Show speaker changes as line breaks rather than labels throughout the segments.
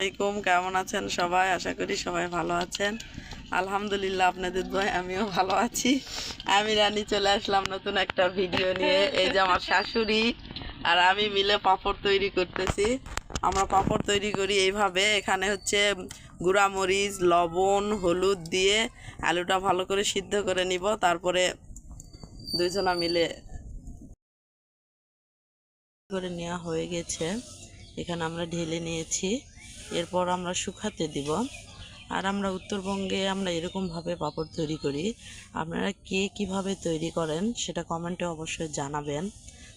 আসসালামাইকুম কেমন আছেন সবাই? আশা করি সবাই ভালো আছেন। আলহামদুলিল্লাহ, আপনাদের দোয়ায় আমিও ভালো আছি। আমি রানী, চলে আসলাম নতুন একটা ভিডিও নিয়ে। এই যে আমার শাশুড়ি আর আমি মিলে পাঁপড় তৈরি করতেছি। আমরা পাঁপড় তৈরি করি এইভাবে। এখানে হচ্ছে গুঁড়া মরিচ, লবণ, হলুদ দিয়ে আলুটা ভালো করে সিদ্ধ করে নিব। তারপরে দুইজনা মিলে করে নেওয়া হয়ে গেছে। এখানে আমরা ঢেলে নিয়েছি। এরপর আমরা শুকাতে দিব। আর আমরা উত্তরবঙ্গে আমরা এরকমভাবে পাপড় তৈরি করি। আপনারা কে কীভাবে তৈরি করেন সেটা কমেন্টে অবশ্যই জানাবেন।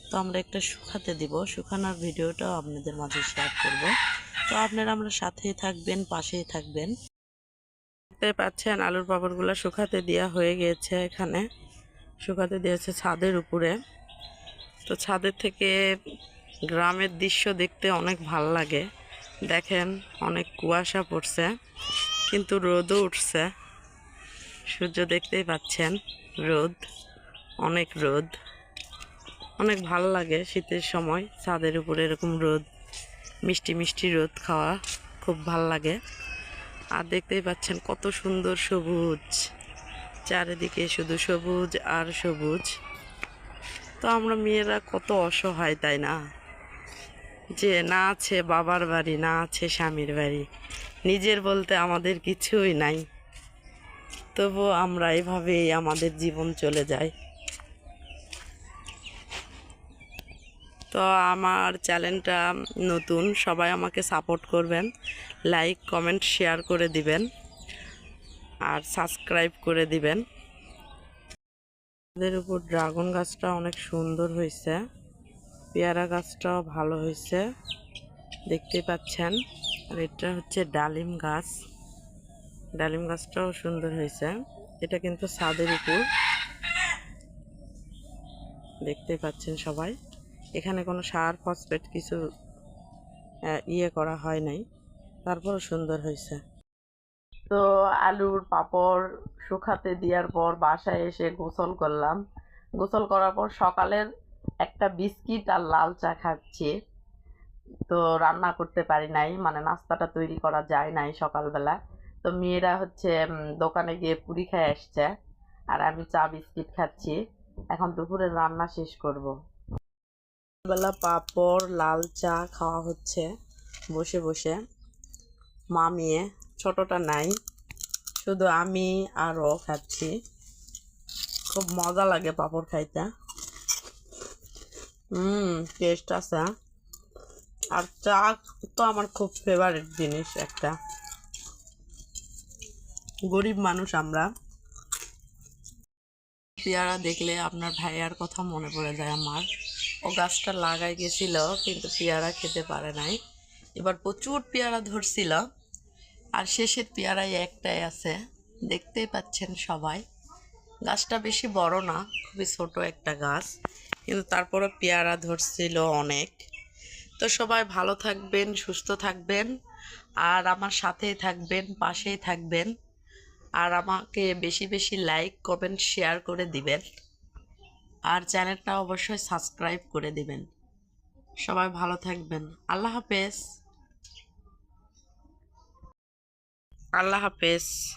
তো আমরা একটা শুকাতে দিব। শুকানোর ভিডিওটাও আপনাদের মাঝে শেয়ার করব। তো আপনারা আমরা সাথেই থাকবেন, পাশেই থাকবেন। দেখতে পাচ্ছেন আলুর পাপড়গুলো শুকাতে দেওয়া হয়ে গিয়েছে এখানে। শুকাতে দিয়েছে ছাদের উপরে। তো ছাদের থেকে গ্রামের দৃশ্য দেখতে অনেক ভালো লাগে। দেখেন, অনেক কুয়াশা পড়ছে, কিন্তু রোদও উঠছে। সূর্য দেখতেই পাচ্ছেন, রোদ, অনেক রোদ। অনেক ভালো লাগে শীতের সময়, ছাদের উপরে এরকম রোদ, মিষ্টি মিষ্টি রোদ খাওয়া খুব ভালো লাগে। আর দেখতেই পাচ্ছেন কত সুন্দর সবুজ, চারিদিকে শুধু সবুজ আর সবুজ। তো আমরা মেয়েরা কত অসহায়, তাই না? যে না আছে বাবার বাড়ি, না আছে স্বামীর বাড়ি, নিজের বলতে আমাদের কিছুই নাই। তবু আমরা এভাবেই আমাদের জীবন চলে যায় তো আমার চ্যানেলটা নতুন, সবাই আমাকে সাপোর্ট করবেন, লাইক, কমেন্ট, শেয়ার করে দিবেন, আর সাবস্ক্রাইব করে দিবেন। আমাদের উপর ড্রাগন গাছটা অনেক সুন্দর হয়েছে পেয়ারা গাছটাও ভালো হয়েছে। দেখতে পাচ্ছেন। আর এটা হচ্ছে ডালিম গাছ। ডালিম গাছটাও সুন্দর হয়েছে। এটা কিন্তু ছাদের উপর। দেখতে পাচ্ছেন সবাই। এখানে কোনো সার, ফসফেট কিছু ইয়ে করা হয় নাই। তারপরও সুন্দর হয়েছে। তো আলুর পাপড় শুকাতে দেওয়ার পর বাসায় এসে গোসল করলাম। গোসল করার পর সকালের একটা বিস্কিট আর লাল চা খাচ্ছি। তো রান্না করতে পারি নাই মানে নাস্তাটা তৈরি করা যায় নাই সকালবেলা। তো মেয়েরা হচ্ছে দোকানে গিয়ে পুরি খেয়ে আসছে আর আমি চা বিস্কিট খাচ্ছি। এখন দুপুরে রান্না শেষ করব। বেলা পাঁপড়, লাল চা খাওয়া হচ্ছে বসে বসে। মামিয়ে ছোটটা নাই, শুধু আমি আর ও খাচ্ছি। খুব মজা লাগে পাঁপড় খাইতে। হুম টেস্ট আছে আর চা তো আমার খুব ফেভারিট জিনিস একটা। গরিব মানুষ আমরা। পেয়ারা দেখলে আপনার ভাইয়ার কথা মনে পড়ে যায় আমার। ও গাছটা লাগাই গেছিল, কিন্তু পেয়ারা খেতে পারে নাই। এবার প্রচুর পেয়ারা ধরছিল, আর শেষের পেয়ারাই একটাই আছে। দেখতেই পাচ্ছেন সবাই। গাছটা বেশি বড় না, খুবই ছোট একটা গাছ। কিন্তু তারপরও পেয়ারা ধরছিল অনেক। তো সবাই ভালো থাকবেন, সুস্থ থাকবেন, আর আমার সাথেই থাকবেন, পাশেই থাকবেন। আর আমাকে বেশি বেশি লাইক, কমেন্ট, শেয়ার করে দিবেন। আর চ্যানেলটা অবশ্যই সাবস্ক্রাইব করে দিবেন। সবাই ভালো থাকবেন। আল্লাহ হাফেজ। আল্লাহ হাফেজ।